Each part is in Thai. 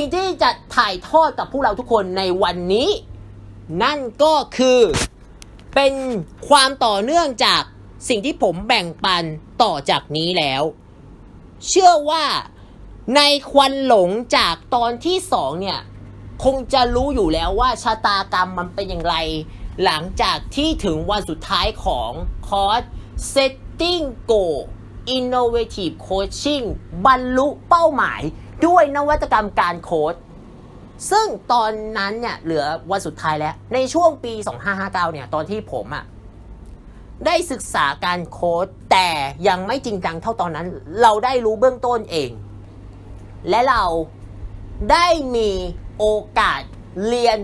สิ่งที่จะถ่ายทอดกับพวกเราทุกคนในวันนี้ นั่นก็คือเป็นความต่อเนื่องจากสิ่งที่ผมแบ่งปันต่อจากนี้แล้ว เชื่อว่าในควันหลงจากตอนที่สองเนี่ย คงจะรู้อยู่แล้วว่าชะตากรรมมันเป็นอย่างไร หลังจากที่ถึงวันสุดท้ายของคอร์ส Setting Go Innovative Coaching บรรลุเป้าหมาย ด้วยนวัตกรรมการโค้ดซึ่งตอนนั้นเนี่ยเหลือวันสุดท้ายแล้ว ในช่วงปี 2559 เนี่ย ตอนที่ผมอะได้ศึกษาการโค้ดแต่ยังไม่จริงจังเท่าตอนนั้น เราได้รู้เบื้องต้นเอง และเราได้มีโอกาสเรียน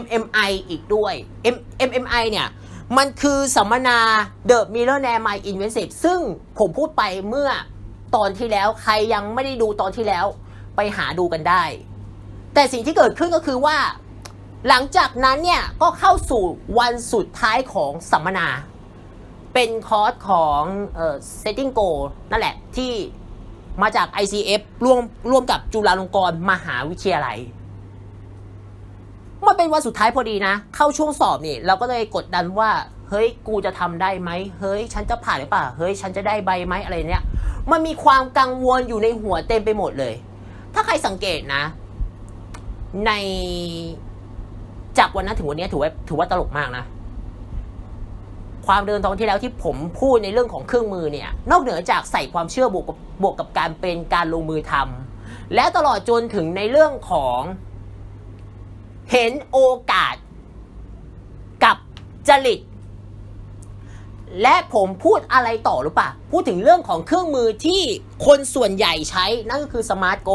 MMI อีกด้วย M MMI เนี่ย มันคือสัมมนา The Millionaire Mind Intensive ซึ่งผมพูดไปเมื่อตอนที่แล้วใครยังไม่ได้ดูตอนที่แล้ว ไปหาดูกันได้ แต่สิ่งที่เกิดขึ้นก็คือว่า หลังจากนั้นเนี่ยก็เข้าสู่วันสุดท้ายของสัมมนา เป็นคอร์สของเอ่อ setting goal นั่นแหละที่มาจาก ICF ร่วมร่วมกับจุฬาลงกรณ์มหาวิทยาลัยมันเป็นวันสุดท้ายพอดีนะ เข้าช่วงสอบนี่เราก็เลยกดดันว่า เฮ้ยกูจะทำได้ไหมเฮ้ย ฉันจะผ่านหรือเปล่า เฮ้ย ฉันจะได้ใบไหมอะไรเนี่ยมันมีความกังวลอยู่ในหัวเต็มไปหมดเลย ถ้าใครสังเกตนะ ในจากวันนั้นถึงวันนี้ถือว่าถือว่าตลกมากนะ ความเดินตอนที่แล้วที่ผมพูดในเรื่องของเครื่องมือเนี่ย นอกเหนือจากใส่ความเชื่อบวกกับบวกกับการเป็นการลงมือทำและตลอดจนถึงในเรื่องของเห็นโอกาสกับจริต และผมพูดอะไรต่อหรือเปล่าพูดถึงเรื่องของเครื่องมือที่คนส่วนใหญ่ใช้ นั่นก็คือสมาร์ทโก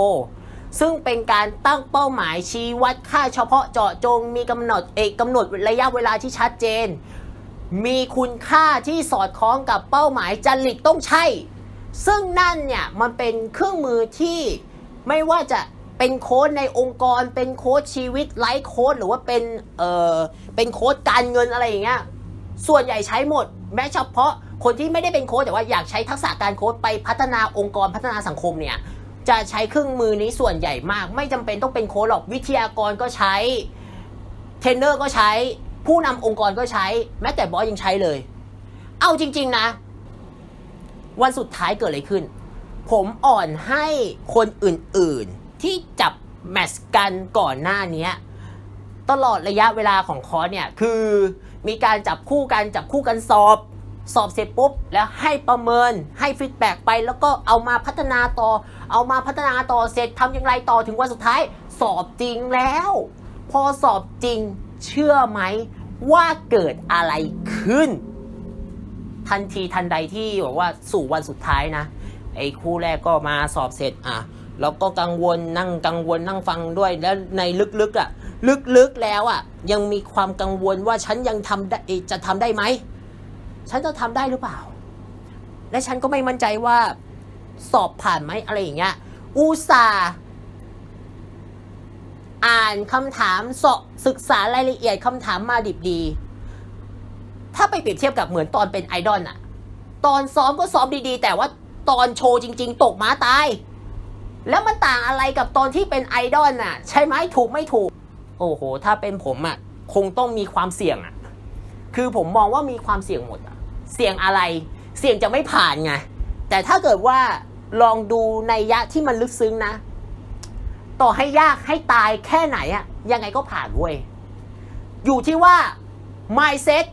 ซึ่งเป็นการตั้งเป้าหมายชี้วัดค่าเฉพาะเจาะจง มีกำหนดเอกกำหนดระยะเวลาที่ชัดเจน มีคุณค่าที่สอดคล้องกับเป้าหมายจริตต้องใช่ ซึ่งนั่นเนี่ยมันเป็นเครื่องมือที่ไม่ว่าจะเป็นโค้ดในองค์กร เป็นโค้ดชีวิตไลฟ์โค้ดหรือว่าเป็นเออเป็นโค้ดการเงินอะไรอย่างเงี้ยส่วนใหญ่ใช้หมด แม้เฉพาะคนที่ไม่ได้เป็นโค้ดแต่ว่าอยากใช้ทักษะการโค้ดไปพัฒนาองค์กรพัฒนาสังคมเนี่ยจะใช้เครื่องมือนี้ส่วนใหญ่มาก ไม่จำเป็นต้องเป็นโค้ดหรอกวิทยากรก็ใช้เทรนเนอร์ก็ใช้ ผู้นำองค์กรก็ใช้ แม้แต่บอสยังใช้เลย เอาจริง ๆนะ วันสุดท้ายเกิดอะไรขึ้น ผมอ่อนให้คนอื่นๆ ที่จับแมตช์กันก่อนหน้านี้ตลอดระยะเวลาของคอร์สเนี่ยคือ มีการจับคู่กันจับคู่กันสอบ สอบเสร็จปุ๊บ แล้วให้ประเมินให้ฟีดแบ็กไปแล้วก็เอามาพัฒนาต่อ เอามาพัฒนาต่อเสร็จทำอย่างไรต่อถึงวันสุดท้าย สอบจริงแล้ว พอสอบจริงเชื่อไหมว่าเกิดอะไรขึ้น ทันทีทันใดที่บอกว่าสู่วันสุดท้ายนะ ไอ้คู่แรกก็มาสอบเสร็จอะแล้วก็กังวลนั่งกังวลนั่งฟังด้วยแล้วในลึกๆอะ ลึกๆแล้วอะ ยังมีความกังวลว่าฉันยังทำได้จะทำได้ไหม ฉันจะทำได้หรือเปล่า และฉันก็ไม่มั่นใจว่า สอบผ่านไหมอะไรอย่างเงี้ยอุตส่าห์อ่านคำถามสอบศึกษารายละเอียดคำถามมาดิบดี ถ้าไปเปรียบเทียบกับเหมือนตอนเป็นไอดอลอะตอนซ้อมก็ซ้อมดีๆ แต่ว่าตอนโชว์จริง ๆ ตกม้าตาย แล้วมันต่างอะไรกับตอนที่เป็นไอดอลน่ะ ใช่ไหมถูกไม่ถูก โอ้โห ถ้าเป็นผมอะคงต้องมีความเสี่ยงอะคือผมมองว่ามีความเสี่ยงหมดอะเสี่ยงอะไร เสี่ยงจะไม่ผ่านไง แต่ถ้าเกิดว่าลองดูในยะที่มันลึกซึ้งนะ ต่อให้ยากให้ตายแค่ไหนอะ ยังไงก็ผ่านเว้ย อยู่ที่ว่า mindset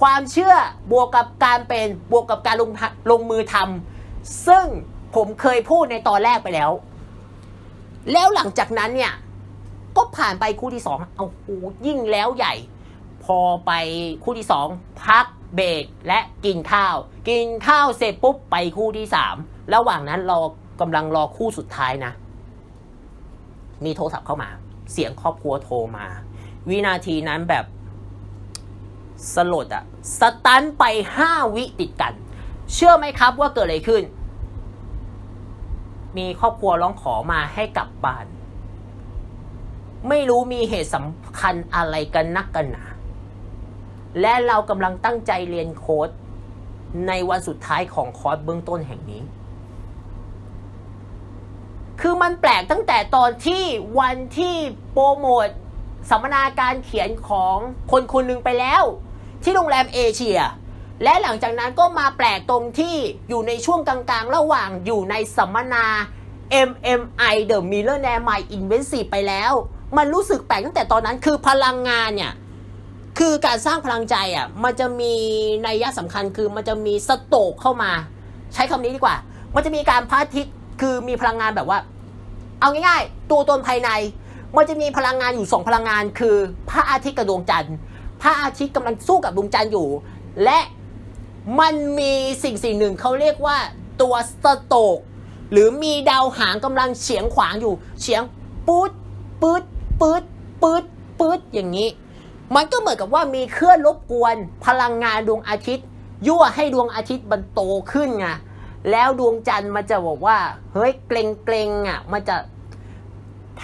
ความเชื่อบวกกับการเป็นบวกกับการลงลงมือทำซึ่งผมเคยพูดในตอนแรกไปแล้ว แล้วหลังจากนั้นเนี่ย ก็ผ่านไปคู่ที่สองเอาโอ้ยิ่งแล้วใหญ่ พอไปคู่ที่สองพักเบรกและกินข้าว กินข้าวเสร็จปุ๊บไปคู่ที่สามระหว่างนั้นเรากำลังรอคู่สุดท้ายนะ มีโทรศัพท์เข้ามา เสียงครอบครัวโทรมา วินาทีนั้นแบบสลดอะสตันไปห้าวิติดกัน เชื่อไหมครับว่าเกิดอะไรขึ้น มีครอบครัวร้องขอมาให้กลับบ้าน ไม่รู้มีเหตุสำคัญอะไรกันนักกันหนา และเรากำลังตั้งใจเรียนโค้ดในวันสุดท้ายของคอร์สเบื้องต้นแห่งนี้ คือมันแปลกตั้งแต่ตอนที่วันที่โปรโมทสัมมนาการเขียนของคนคนหนึ่งไปแล้ว ที่โรงแรมเอเชีย และหลังจากนั้นก็มาแปลกตรงที่อยู่ในช่วงกลางๆ ระหว่างอยู่ในสัมมนา MMI The Millionaire Mind Intensive ไปแล้ว มันรู้สึกแปลกตั้งแต่ตอนนั้นคือพลังงานเนี่ยคือการสร้างพลังใจอะมันจะมีนัยยะสำคัญคือมันจะมีสโตกเข้ามา ใช้คำนี้ดีกว่า มันจะมีการพระอาทิตย์คือมีพลังงานแบบว่า เอาง่ายๆ ตัวตนภายใน มันจะมีพลังงานอยู่สองพลังงาน คือพระอาทิตย์กับดวงจันทร์พระอาทิตย์กำลังสู้กับดวงจันทร์อยู่ และมันมีสิ่งสิ่งหนึ่งเขาเรียกว่าตัวสโตกหรือมีดาวหางกำลังเฉียงขวางอยู่เฉียงปื๊ดปื๊ด ปื๊ดปื๊ดปื๊ดอย่างนี้ มันก็เหมือนกับว่ามีเคลื่อนรบกวนพลังงานดวงอาทิตย์ ยั่วให้ดวงอาทิตย์มันโตขึ้นไงแล้วดวงจันทร์มันจะบอกว่า เฮ้ยเกรงเกรงอะมันจะ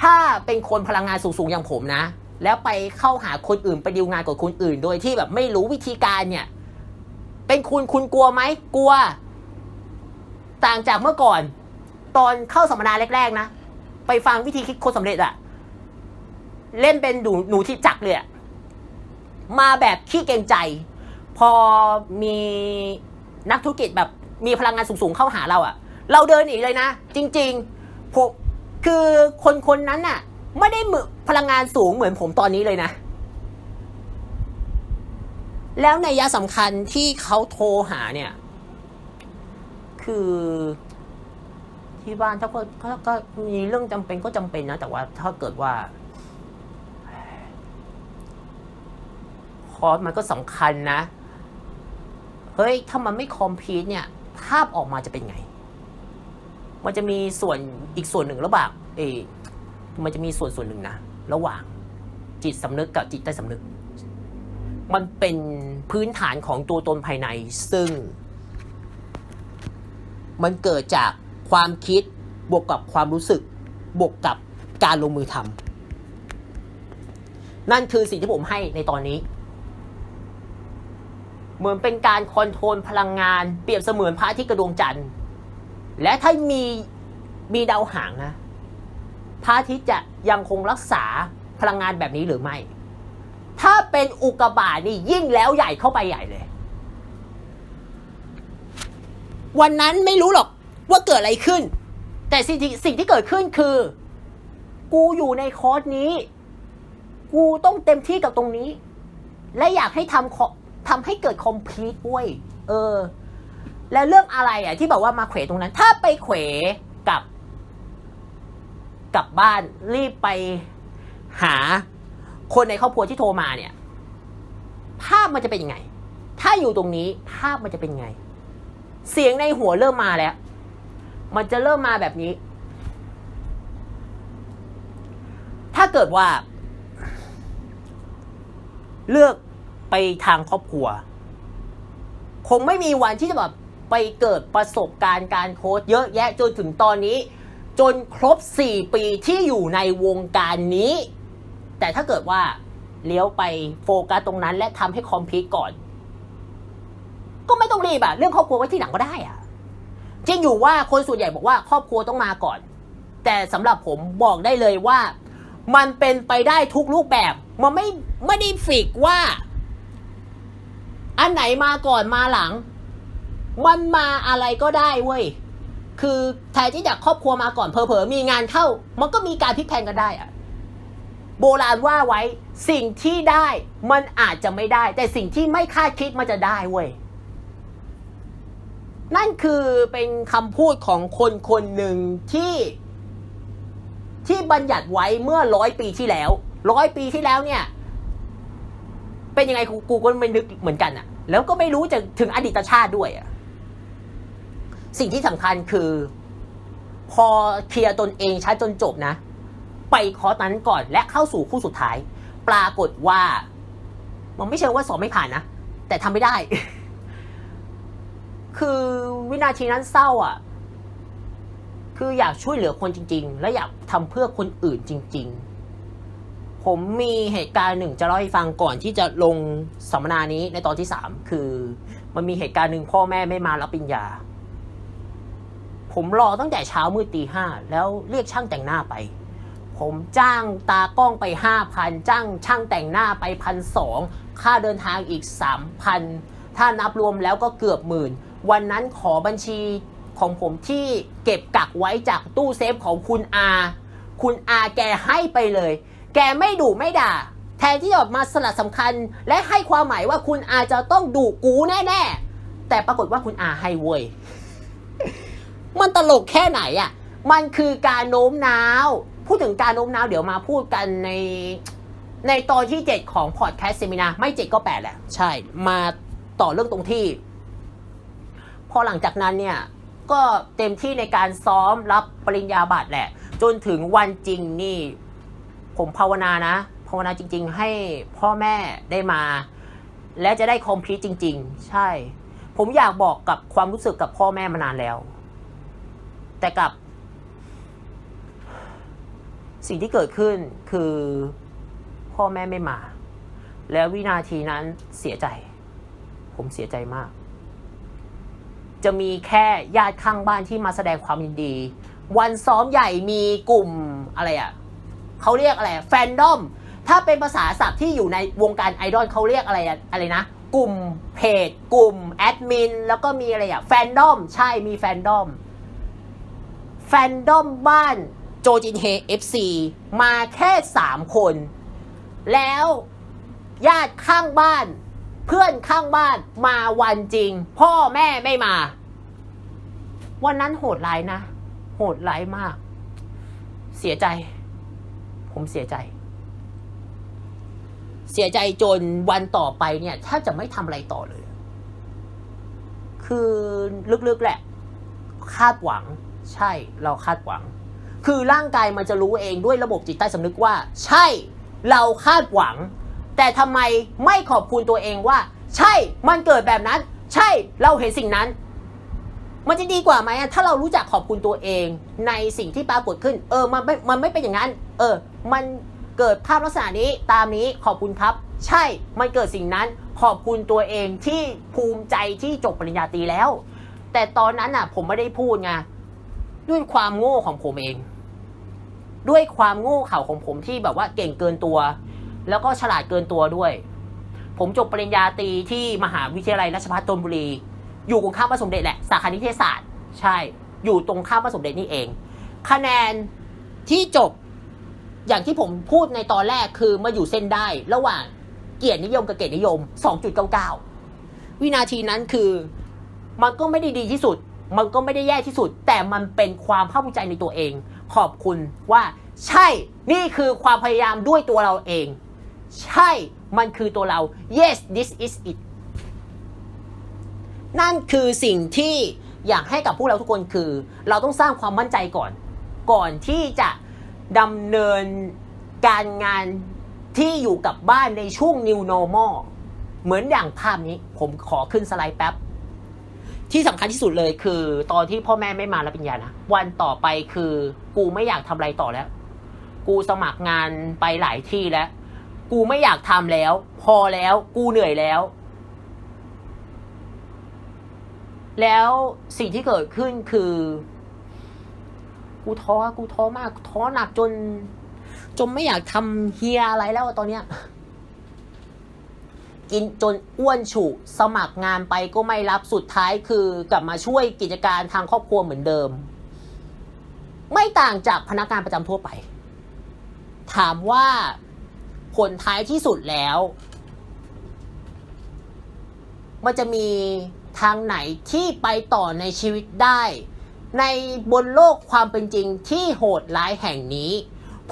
ถ้าเป็นคนพลังงานสูงๆอย่างผมนะ แล้วไปเข้าหาคนอื่นไปดีลงานกับคนอื่น โดยที่แบบไม่รู้วิธีการเนี่ย เป็นคุณคุณกลัวไหมกลัว ต่างจากเมื่อก่อน ตอนเข้าสัมมนาแรกๆนะ ไปฟังวิธีคิดคนสำเร็จอะ เล่นเป็นหนูหนูที่จักเลยอะมาแบบขี้เกรงใจ พอมีนักธุรกิจแบบมีพลังงานสูงๆเข้าหาเราอะเราเดินหนีเลยนะ จริงๆผมคือคนคนๆนั้นน่ะ ไม่ได้มือพลังงานสูงเหมือนผมตอนนี้เลยนะ แล้วในยยะสำคัญที่เขาโทรหาเนี่ย คือที่บ้านถ้าก็ก็ก็มีเรื่องจำเป็นก็จำเป็นนะ แต่ว่าถ้าเกิดว่า อร์สมันก็สำคัญนะ เฮ้ย ถ้ามันไม่คอมพลีทเนี่ย ภาพออกมาจะเป็นไง มันจะมีส่วนอีกส่วนหนึ่งระหว่างเออมันจะมีส่วนส่วนหนึ่งนะ ระหว่างจิตสำนึกกับจิตใต้สำนึก มันเป็นพื้นฐานของตัวตนภายใน ซึ่ง มันเกิดจากความคิดบวกกับความรู้สึก บวกกับการลงมือทำนั่นคือสิ่งที่ผมให้ในตอนนี้ เหมือนเป็นการคอนโทรลพลังงาน เปรียบเสมือนพระอาทิตย์กระดวงจันทร์ และถ้ามีมีดาวหางนะพระอาทิตย์จะยังคงรักษาพลังงานแบบนี้หรือไม่ ถ้าเป็นอุกกาบาตนี่ยิ่งแล้วใหญ่เข้าไปใหญ่เลย วันนั้นไม่รู้หรอกว่าเกิดอะไรขึ้น แต่สิ่งที่สิ่งที่เกิดขึ้นคือ กูอยู่ในคอร์สนี้ กูต้องเต็มที่กับตรงนี้ และอยากให้ทำ ทำให้เกิดคอมพลีทเว้ยเออ แล้วเรื่องอะไรอะ ที่บอกว่ามาเขวตรงนั้น ถ้าไปเขวกับกลับบ้านรีบไปหาคนในครอบครัวที่โทรมาเนี่ย ภาพมันจะเป็นยังไง ถ้าอยู่ตรงนี้ภาพมันจะเป็นยังไง เสียงในหัวเริ่มมาแล้ว มันจะเริ่มมาแบบนี้ ถ้าเกิดว่า เลือก ไปทางครอบครัว คงไม่มีวันที่จะแบบไปเกิดประสบการณ์การโค้ชเยอะแยะจนถึงตอนนี้ จนครบ 4 ปีที่อยู่ในวงการนี้ แต่ถ้าเกิดว่าเลี้ยวไปโฟกัสตรงนั้น และทำให้คอมพลีทก่อน ก็ไม่ต้องรีบอะเรื่องครอบครัวไว้ที่หลังก็ได้อะจริงอยู่ว่าคนส่วนใหญ่บอกว่าครอบครัวต้องมาก่อน แต่สำหรับผมบอกได้เลยว่า มันเป็นไปได้ทุกรูปแบบ มันไม่ไม่ได้ฟิกว่า อันไหนมาก่อนมาหลัง มันมาอะไรก็ได้เว้ย คือแทนที่จากครอบครัวมาก่อนเพอเพอๆมีงานเข้า มันก็มีการพลิกแพงกันได้อะโบราณว่าไว้สิ่งที่ได้มันอาจจะไม่ได้ แต่สิ่งที่ไม่คาดคิดมันจะได้เว้ยนั่นคือเป็นคำพูดของคนคนหนึ่งที่ที่บัญญัติไว้เมื่อร้อยปีที่แล้วร้อยปีที่แล้วเนี่ย เป็นยังไงกูกูก็ไม่นึกเหมือนกันอะแล้วก็ไม่รู้จะถึงอดีตชาติด้วยอะสิ่งที่สำคัญคือ พอเคลียร์ตนเองชัดจนจบนะ ไปคอร์สนั้นก่อนและเข้าสู่คู่สุดท้าย ปรากฏว่า มันไม่ใช่ว่าสอบไม่ผ่านนะ แต่ทำไม่ได้ คือวินาทีนั้นเศร้าอะ คืออยากช่วยเหลือคนจริง ๆ และอยากทำเพื่อคนอื่นจริง ๆ ผมมีเหตุการณ์หนึ่งจะเล่าให้ฟังก่อนที่จะลงสัมมนานี้ในตอนที่สามคือ มันมีเหตุการณ์หนึ่งพ่อแม่ไม่มารับปริญญา ผมรอตั้งแต่เช้ามืดตีห้าแล้วเรียกช่างแต่งหน้าไป ผมจ้างตากล้องไปห้าพันจ้างช่างแต่งหน้าไปพันสองค่าเดินทางอีกสามพันถ้านับรวมแล้วก็เกือบหมื่น วันนั้นขอบัญชีของผมที่เก็บกักไว้จากตู้เซฟของคุณอา คุณอาแกให้ไปเลย แกไม่ดุไม่ด่า แทนที่จะมาสลัดสำคัญ และให้ความหมายว่าคุณอาจะต้องดุกูแน่ๆ แต่ปรากฏว่าคุณอาให้เว้ย มันตลกแค่ไหนอะ่ะ มันคือการโน้มน้าว พูดถึงการโน้มน้าวเดี๋ยวมาพูดกันในในตอนที่ 7 ของพอดแคสต์เซมินาไม่ 7 ก็ 8 แหละ ใช่ มาต่อเรื่องตรงที่ พอหลังจากนั้นเนี่ย ก็เต็มที่ในการซ้อมรับปริญญาบัตรแหละ จนถึงวันจริงนี่ ผมภาวนานะ ภาวนาจริง ๆ ให้พ่อแม่ได้มา และจะได้คอมพลีทจริง ๆ ใช่ ผมอยากบอกกับความรู้สึกกับพ่อแม่มานานแล้ว แต่กับ สิ่งที่เกิดขึ้นคือพ่อแม่ไม่มา แล้ววินาทีนั้นเสียใจ ผมเสียใจมาก จะมีแค่ญาติข้างบ้านที่มาแสดงความยินดี วันซ้อมใหญ่มีกลุ่มอะไรอะ่ะ เขาเรียกอะไรแฟนดอมถ้าเป็นภาษาศัพท์ที่อยู่ในวงการไอดอลเขาเรียกอะไรอะไรนะ กลุ่มเพจ กลุ่มแอดมินแล้วก็มีอะไรอะแฟนดอมใช่มีแฟนดอมแฟนดอมบ้านโจจินเฮ FC มาแค่สามคน แล้วญาติข้างบ้าน เพื่อนข้างบ้านมาวันจริง พ่อแม่ไม่มา วันนั้นโหดร้ายนะ โหดร้ายมาก เสียใจ ผมเสียใจ เสียใจจนวันต่อไปเนี่ยแทบจะไม่ทำอะไรต่อเลย คือลึกๆแหละ คาดหวัง ใช่เราคาดหวัง คือร่างกายมันจะรู้เองด้วยระบบจิตใต้สำนึกว่า ใช่เราคาดหวัง แต่ทำไมไม่ขอบคุณตัวเองว่า ใช่มันเกิดแบบนั้น ใช่เราเห็นสิ่งนั้น มันจะดีกว่าไหมอะถ้าเรารู้จักขอบคุณตัวเองในสิ่งที่ปรากฏขึ้น เออมันไม่มันไม่เป็นอย่างนั้น เออ มันเกิดภาพลักษณะนี้ตามนี้ขอบคุณครับ ใช่มันเกิดสิ่งนั้นขอบคุณตัวเองที่ภูมิใจที่จบปริญญาตรีแล้ว แต่ตอนนั้นอะ ผมไม่ได้พูดไงด้วยความโง่ของผมเอง ด้วยความโง่เข่าของผมที่แบบว่าเก่งเกินตัว แล้วก็ฉลาดเกินตัวด้วย ผมจบปริญญาตรีที่มหาวิทยาลัยราชภัฏธนบุรี อยู่ตรงข้ามพระสมเด็จแหละสาขานิเทศศาสตร์ ใช่ อยู่ตรงข้ามพระสมเด็จนี่เอง คะแนนที่จบอย่างที่ผมพูดในตอนแรกคือมาอยู่เส้นได้ระหว่างเกียรตินิยมกับเกียรตินิยม 2.99 วินาทีนั้นคือมันก็ไม่ได้ดีที่สุด มันก็ไม่ได้แย่ที่สุด แต่มันเป็นความภาคภูมิใจในตัวเอง ขอบคุณว่าใช่นี่คือความพยายามด้วยตัวเราเอง ใช่มันคือตัวเรา yes this is it นั่นคือสิ่งที่อยากให้กับพวกเราทุกคนคือ เราต้องสร้างความมั่นใจก่อน ก่อนที่จะดำเนินการงานที่อยู่กับบ้านในช่วง new normal เหมือนอย่างภาพนี้ผมขอขึ้นสไลด์แป๊บ ที่สำคัญที่สุดเลยคือ ตอนที่พ่อแม่ไม่มารับปริญญานะ วันต่อไปคือกูไม่อยากทำอะไรต่อแล้ว กูสมัครงานไปหลายที่แล้ว กูไม่อยากทำแล้ว พอแล้วกูเหนื่อยแล้ว แล้วสิ่งที่เกิดขึ้นคือ กูท้อกูท้อมาก ท้อหนักจน จนไม่อยากทำเฮียอะไรแล้วตอนเนี้ยกินจนอ้วนฉุสมัครงานไปก็ไม่รับสุดท้ายคือกลับมาช่วยกิจการทางครอบครัวเหมือนเดิม ไม่ต่างจากพนักงานประจำทั่วไป ถามว่าผลท้ายที่สุดแล้ว มันจะมี ทางไหนที่ไปต่อในชีวิตได้ ในบนโลกความเป็นจริงที่โหดร้ายแห่งนี้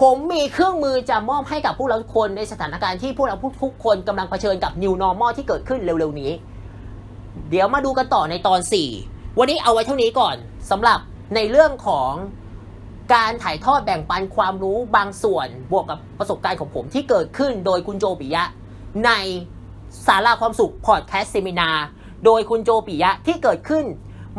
ผมมีเครื่องมือจะมอบให้กับพวกเราทุกคนในสถานการณ์ที่พวกเราทุกคนกำลังเผชิญกับ New Normal ที่เกิดขึ้นเร็วๆนี้ เดี๋ยวมาดูกันต่อในตอน 4 วันนี้เอาไว้เท่านี้ก่อนสำหรับในเรื่องของการถ่ายทอดแบ่งปันความรู้บางส่วน บวกกับประสบการณ์ของผมที่เกิดขึ้นโดยคุณโจปิยะ ในสาราความสุขพอดแคสต์เซมินา โดยคุณโจปิยะที่เกิดขึ้น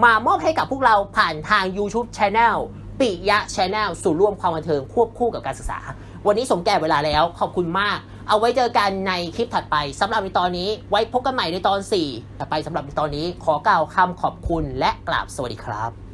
มามอบให้กับพวกเราผ่านทาง YouTube Channel ปิยะ Channel สู่ร่วมความบันเทิงควบคู่กับการศึกษา วันนี้สมแก่เวลาแล้วขอบคุณมาก เอาไว้เจอกันในคลิปถัดไปสำหรับในตอนนี้ไว้พบกันใหม่ในตอน4แต่ไปสำหรับในตอนนี้ขอกล่าวคำขอบคุณและกราบสวัสดีครับ